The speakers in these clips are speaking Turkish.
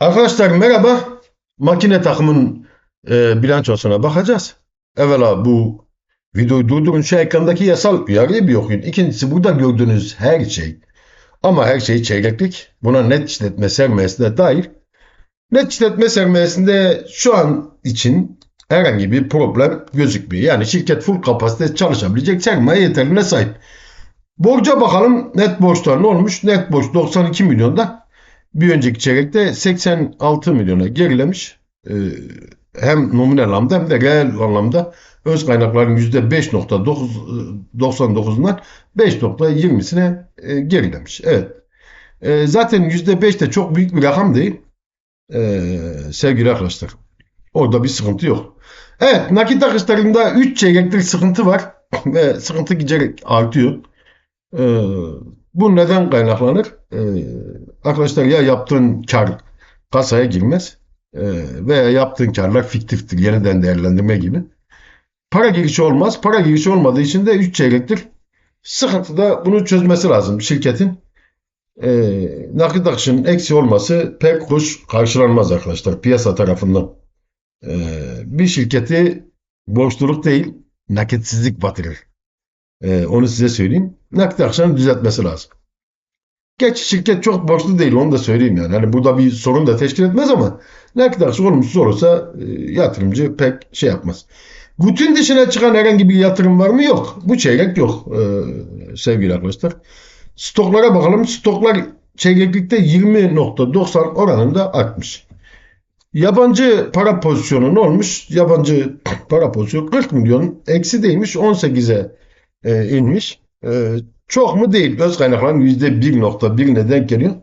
Arkadaşlar merhaba. Makine takımın e, bilançosuna bakacağız. Evvela bu videoyu durdurun şu ekrandaki yasal uyarıyı bir okuyun. İkincisi burada gördüğünüz her şey ama her şey çeyreklik. Buna net işletme sermayesine dair. Net işletme sermayesinde şu an için herhangi bir problem gözükmüyor. Yani şirket full kapasite çalışabilecek sermaye yeterliğine sahip. Borca bakalım net borçlar ne olmuş? Net borç 92 milyonda bir önceki çeyrekte 86 milyona gerilemiş. Ee, hem nominal anlamda hem de reel anlamda öz kaynakların %5.99'undan 5.20'sine e, gerilemiş. Evet. E, zaten %5 de çok büyük bir rakam değil. E, sevgili arkadaşlar. Orada bir sıkıntı yok. Evet nakit akışlarında 3 çeyrektir sıkıntı var ve sıkıntı giderek artıyor. E, bu neden kaynaklanır? Ee, arkadaşlar ya yaptığın kar kasaya girmez e, veya yaptığın karlar fiktiftir. Yeniden değerlendirme gibi. Para girişi olmaz. Para girişi olmadığı için de 3 çeyrektir. Sıkıntıda bunu çözmesi lazım şirketin. E, nakit akışının eksi olması pek hoş karşılanmaz arkadaşlar piyasa tarafından. E, bir şirketi borçluluk değil nakitsizlik batırır. E, onu size söyleyeyim. Nakit akışını düzeltmesi lazım. Geç şirket çok borçlu değil onu da söyleyeyim yani. Hani burada bir sorun da teşkil etmez ama nakit akışı olumsuz olursa e, yatırımcı pek şey yapmaz. Gutin dışına çıkan herhangi bir yatırım var mı? Yok. Bu çeyrek yok e, sevgili arkadaşlar. Stoklara bakalım. Stoklar çeyreklikte 20.90 oranında artmış. Yabancı para pozisyonu ne olmuş? Yabancı para pozisyonu 40 milyon eksi değmiş 18'e e, inmiş. E, çok mu değil. Öz kaynakların %1.1'ine denk geliyor.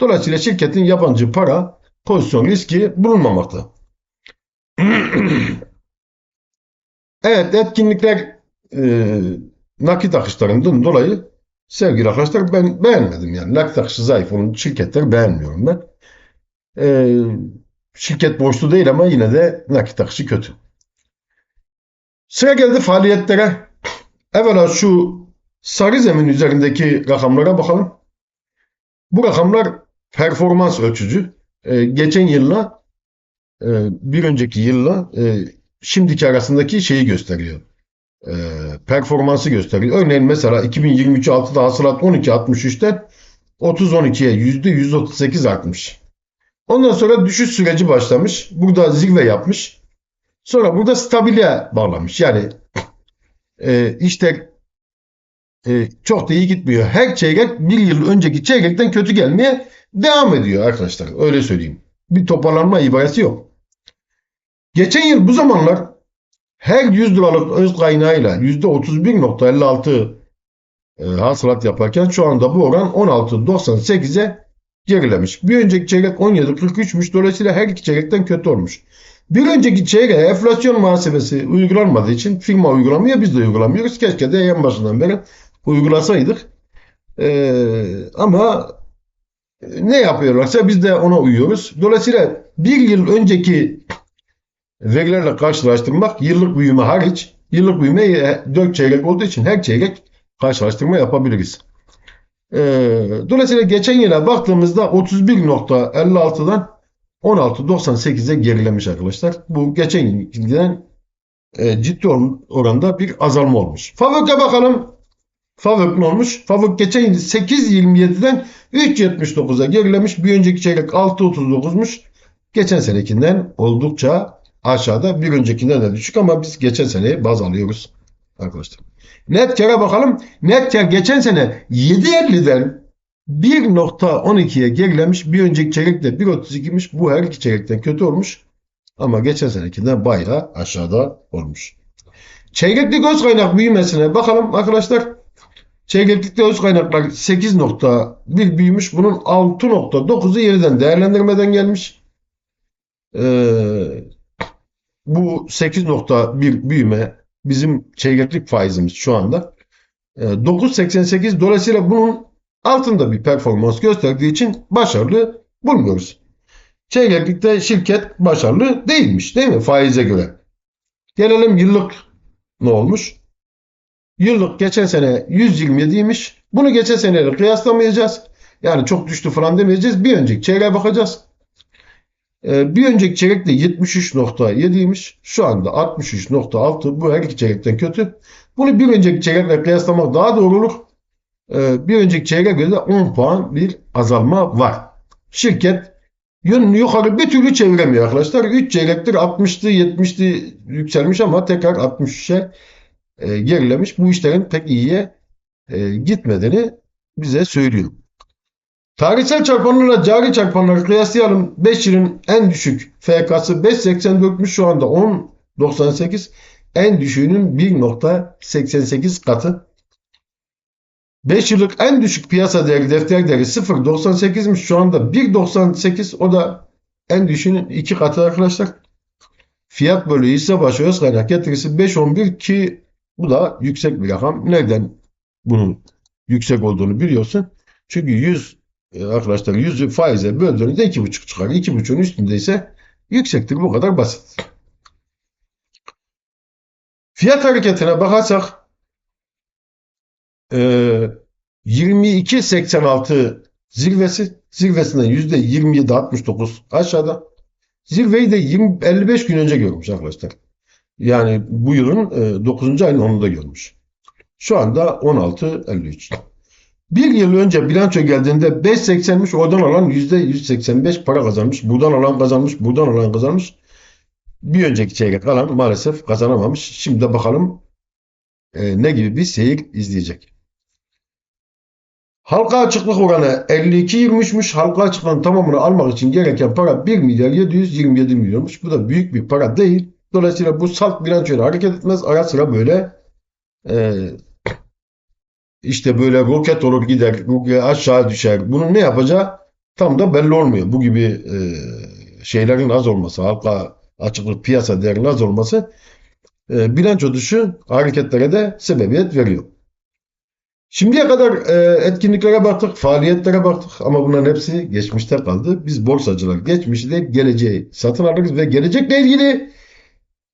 Dolayısıyla şirketin yabancı para pozisyon riski bulunmamakta. evet etkinlikler e, nakit akışlarından dolayı sevgili arkadaşlar ben beğenmedim yani. Nakit akışı zayıf olan şirketler beğenmiyorum ben. E, şirket borçlu değil ama yine de nakit akışı kötü. Sıra geldi faaliyetlere. Evvela şu sarı zemin üzerindeki rakamlara bakalım. Bu rakamlar performans ölçücü. Ee, geçen yılla e, bir önceki yılla e, şimdiki arasındaki şeyi gösteriyor. E, performansı gösteriyor. Örneğin mesela 2023 6'da hasılat 12.63'ten 30-12'ye %138 artmış. Ondan sonra düşüş süreci başlamış. Burada zirve yapmış. Sonra burada stabile bağlamış. Yani e, işte e, çok da iyi gitmiyor. Her çeyrek bir yıl önceki çeyrekten kötü gelmeye devam ediyor arkadaşlar. Öyle söyleyeyim. Bir toparlanma ibaresi yok. Geçen yıl bu zamanlar her 100 liralık öz kaynağıyla %31.56 e, hasılat yaparken şu anda bu oran 16.98'e gerilemiş. Bir önceki çeyrek 17.43'müş. Dolayısıyla her iki çeyrekten kötü olmuş. Bir önceki çeyreğe enflasyon muhasebesi uygulanmadığı için firma uygulamıyor biz de uygulamıyoruz. Keşke de en başından beri uygulasaydık. Ee, ama ne yapıyorlarsa biz de ona uyuyoruz. Dolayısıyla bir yıl önceki verilerle karşılaştırmak yıllık büyüme hariç yıllık büyüme 4 çeyrek olduğu için her çeyrek karşılaştırma yapabiliriz. Ee, dolayısıyla geçen yıla baktığımızda 31.56'dan 16.98'e gerilemiş arkadaşlar. Bu geçen yıldan e, ciddi oranda bir azalma olmuş. Favök'e bakalım. Favök ne olmuş? Favök geçen yıl 8.27'den 3.79'a gerilemiş. Bir önceki çeyrek 6.39'muş. Geçen senekinden oldukça aşağıda. Bir öncekinden de düşük ama biz geçen seneyi baz alıyoruz arkadaşlar. Net kere bakalım. Net kar geçen sene 7.50'den 1.12'ye gerilemiş. Bir önceki çeyrek de 1.32'miş. Bu her iki çeyrekten kötü olmuş. Ama geçen senekinden bayağı aşağıda olmuş. Çeyreklik öz kaynak büyümesine bakalım arkadaşlar. Çeyreklikte öz kaynaklar 8.1 büyümüş. Bunun 6.9'u yeniden değerlendirmeden gelmiş. Ee, bu 8.1 büyüme bizim çeyreklik faizimiz şu anda. Ee, 9.88 dolayısıyla bunun altında bir performans gösterdiği için başarılı bulmuyoruz. Çeyreklikte şirket başarılı değilmiş değil mi faize göre? Gelelim yıllık ne olmuş? Yıllık geçen sene 127'ymiş. Bunu geçen seneyle kıyaslamayacağız. Yani çok düştü falan demeyeceğiz. Bir önceki çeyreğe bakacağız. Ee, bir önceki çeyrekte 73.7'ymiş. Şu anda 63.6. Bu her iki çeyrekten kötü. Bunu bir önceki çeyrekle kıyaslamak daha doğru olur. Ee, bir önceki çeyreğe göre de 10 puan bir azalma var. Şirket yönünü yukarı bir türlü çeviremiyor arkadaşlar. 3 çeyrektir 60'tı 70'ti yükselmiş ama tekrar 63'e e, gerilemiş. Bu işlerin pek iyiye e, gitmediğini bize söylüyor. Tarihsel çarpanlarla cari çarpanları kıyaslayalım. 5 yılın en düşük FK'sı 5.84'müş şu anda 10.98. En düşüğünün 1.88 katı. 5 yıllık en düşük piyasa değeri defter değeri 0.98'miş şu anda 1.98 o da en düşüğünün 2 katı arkadaşlar. Fiyat bölü hisse başı öz kaynak getirisi 5.11 ki bu da yüksek bir rakam. Nereden bunun yüksek olduğunu biliyorsun. Çünkü 100 e, arkadaşlar 100'ü faize böldüğünüzde 2.5 çıkar. 2.5'ün üstünde ise yüksektir. Bu kadar basit. Fiyat hareketine bakarsak e, 22.86 zirvesi zirvesinden %27.69 aşağıda. Zirveyi de 20, 55 gün önce görmüş arkadaşlar. Yani bu yılın e, 9. ayın 10'unda görmüş. Şu anda 16.53. Bir yıl önce bilanço geldiğinde 5.80'miş oradan alan %185 para kazanmış. Buradan alan kazanmış, buradan alan kazanmış. Bir önceki çeyrek alan maalesef kazanamamış. Şimdi de bakalım e, ne gibi bir seyir izleyecek. Halka açıklık oranı 52.23'müş. Halka açıklığın tamamını almak için gereken para 1 milyar 727 milyonmuş. Bu da büyük bir para değil. Dolayısıyla bu salt bilançoyla hareket etmez. Ara sıra böyle e, işte böyle roket olur gider, aşağı düşer. Bunun ne yapacağı tam da belli olmuyor. Bu gibi e, şeylerin az olması, halka açıklık piyasa değerinin az olması e, bilanço dışı hareketlere de sebebiyet veriyor. Şimdiye kadar e, etkinliklere baktık, faaliyetlere baktık ama bunların hepsi geçmişte kaldı. Biz borsacılar geçmişi de geleceği satın alırız ve gelecekle ilgili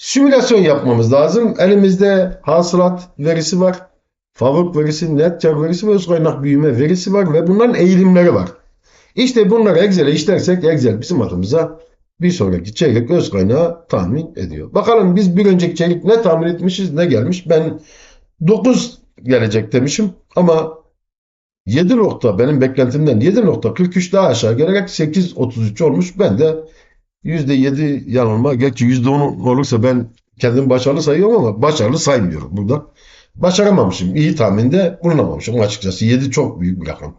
simülasyon yapmamız lazım. Elimizde hasılat verisi var, fabrik verisi, net kar verisi ve öz kaynak büyüme verisi var ve bunların eğilimleri var. İşte bunları Excel'e işlersek Excel bizim adımıza bir sonraki çeyrek öz kaynağı tahmin ediyor. Bakalım biz bir önceki çeyrek ne tahmin etmişiz ne gelmiş. Ben 9 gelecek demişim ama 7 nokta benim beklentimden 7.43 daha aşağı gelerek 8.33 olmuş. Ben de %7 yanılma. Gerçi %10 olursa ben kendim başarılı sayıyorum ama başarılı saymıyorum burada. Başaramamışım. İyi tahminde bulunamamışım açıkçası. 7 çok büyük bir rakam.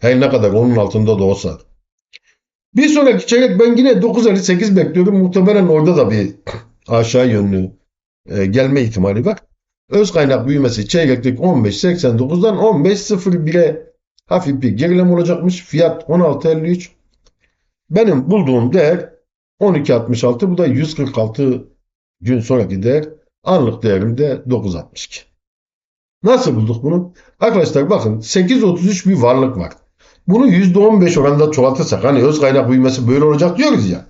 Her ne kadar onun altında da olsa. Bir sonraki çeyrek ben yine 9.58 bekliyorum. Muhtemelen orada da bir aşağı yönlü e, gelme ihtimali var. Öz kaynak büyümesi çeyreklik 15.89'dan 15.01'e hafif bir gerileme olacakmış. Fiyat 16.53. Benim bulduğum değer 12.66. Bu da 146 gün sonraki değer. Anlık değerim de 9.62. Nasıl bulduk bunu? Arkadaşlar bakın 8.33 bir varlık var. Bunu %15 oranında çoğaltırsak hani öz kaynak büyümesi böyle olacak diyoruz ya.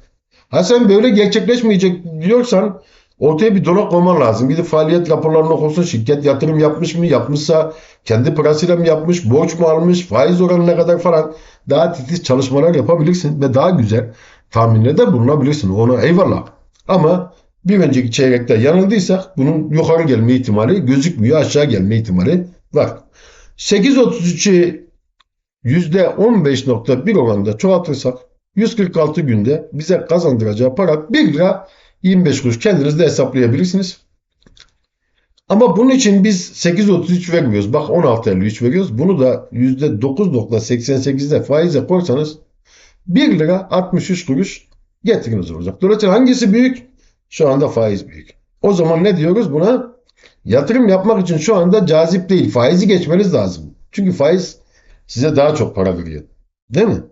Ha sen böyle gerçekleşmeyecek diyorsan ortaya bir dolak koyman lazım. Gidip faaliyet raporlarını okursun. Şirket yatırım yapmış mı? Yapmışsa kendi parasıyla mı yapmış? Borç mu almış? Faiz oranı ne kadar falan. Daha titiz çalışmalar yapabilirsin ve daha güzel tahminlerde de bulunabilirsin. Ona eyvallah. Ama bir önceki çeyrekte yanıldıysak bunun yukarı gelme ihtimali gözükmüyor. Aşağı gelme ihtimali var. 8.33'ü %15.1 oranında çoğaltırsak 146 günde bize kazandıracağı para 1 lira 25 kuruş. Kendiniz de hesaplayabilirsiniz. Ama bunun için biz 8.33 vermiyoruz. Bak 16.53 veriyoruz. Bunu da %9.88'de faize koysanız 1 lira 63 kuruş getiriniz olacak. Dolayısıyla hangisi büyük? Şu anda faiz büyük. O zaman ne diyoruz buna? Yatırım yapmak için şu anda cazip değil. Faizi geçmeniz lazım. Çünkü faiz size daha çok para veriyor. Değil mi?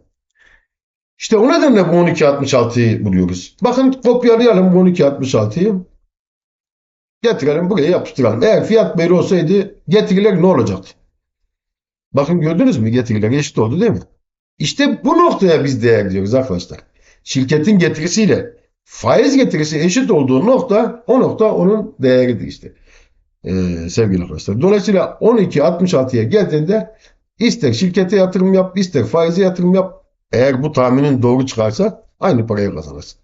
İşte o nedenle bu 12.66'yı buluyoruz. Bakın kopyalayalım bu 12.66'yı. Getirelim buraya yapıştıralım. Eğer fiyat böyle olsaydı getiriler ne olacaktı? Bakın gördünüz mü getiriler eşit oldu değil mi? İşte bu noktaya biz değer diyoruz arkadaşlar. Şirketin getirisiyle faiz getirisi eşit olduğu nokta o nokta onun değeridir işte. Ee, sevgili arkadaşlar. Dolayısıyla 12.66'ya geldiğinde ister şirkete yatırım yap, ister faize yatırım yap. Eğer bu tahminin doğru çıkarsa Aynı parayı kazanırsın.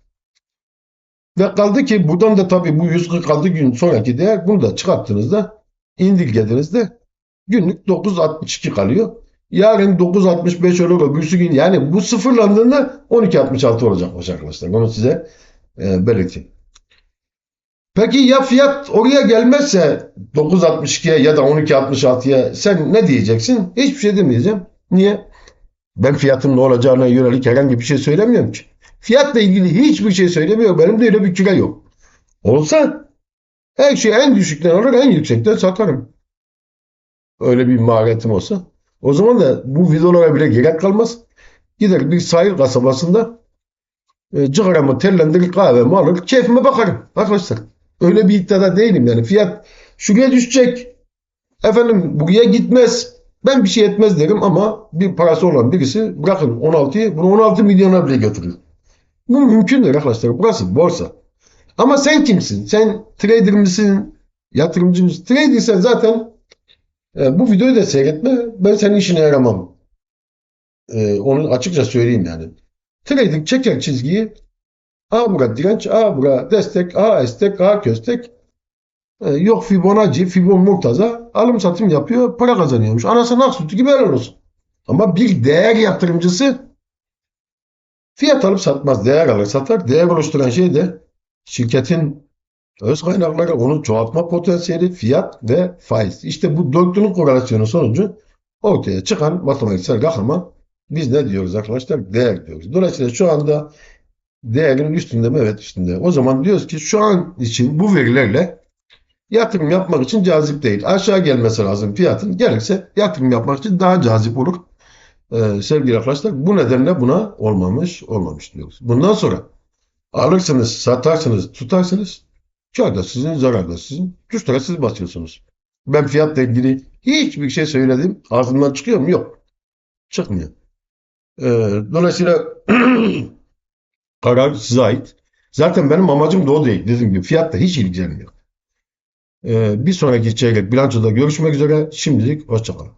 Ve kaldı ki buradan da tabii bu 146 gün sonraki değer bunu da çıkarttığınızda indirgediğinizde günlük 9.62 kalıyor. Yarın 9.65 olur öbürsü gün yani bu sıfırlandığında 12.66 olacakmış arkadaşlar. Bunu size e, belirteyim. Peki ya fiyat oraya gelmezse 9.62'ye ya da 12.66'ya sen ne diyeceksin? Hiçbir şey demeyeceğim. Niye? Ben fiyatın ne olacağına yönelik herhangi bir şey söylemiyorum ki. Fiyatla ilgili hiçbir şey söylemiyor. Benim de öyle bir küre yok. Olsa her şeyi en düşükten alır en yüksekten satarım. Öyle bir maharetim olsa. O zaman da bu videolara bile gerek kalmaz. Gider bir sahil kasabasında e, cıgaramı tellendirir kahvemi alır keyfime bakarım arkadaşlar. Öyle bir iddiada değilim yani fiyat şuraya düşecek. Efendim buraya gitmez. Ben bir şey etmez derim ama bir parası olan birisi bırakın 16'yı bunu 16 milyona bile götürür. Bu mümkündür arkadaşlar. Burası borsa. Ama sen kimsin? Sen trader misin? Yatırımcı mısın? Tradersen zaten e, bu videoyu da seyretme. Ben senin işine yaramam. E, onu açıkça söyleyeyim yani. Trading çeker çizgiyi. A bura direnç, A bura destek, A estek, A köstek. E, yok Fibonacci, Fibon Murtaza alım satım yapıyor, para kazanıyormuş. Anasını ak sütü gibi helal olsun. Ama bir değer yatırımcısı fiyat alıp satmaz. Değer alır satar. Değer oluşturan şey de şirketin öz kaynakları, onu çoğaltma potansiyeli, fiyat ve faiz. İşte bu dörtlünün korelasyonu sonucu ortaya çıkan matematiksel rakama biz ne diyoruz arkadaşlar? Değer diyoruz. Dolayısıyla şu anda değerin üstünde mi? Evet üstünde. O zaman diyoruz ki şu an için bu verilerle yatırım yapmak için cazip değil. Aşağı gelmesi lazım fiyatın. Gelirse yatırım yapmak için daha cazip olur. Ee, sevgili arkadaşlar bu nedenle buna olmamış olmamış diyoruz. Bundan sonra alırsınız, satarsınız, tutarsınız. Kar sizin, zarar sizin. Tuşlara siz basıyorsunuz. Ben fiyatla ilgili hiçbir şey söyledim. Ağzımdan çıkıyor mu? Yok. Çıkmıyor. Ee, dolayısıyla karar size ait. Zaten benim amacım da o değil. Dediğim gibi fiyatla hiç ilgilenmiyor. Ee, bir sonraki çeyrek bilançoda görüşmek üzere. Şimdilik hoşçakalın.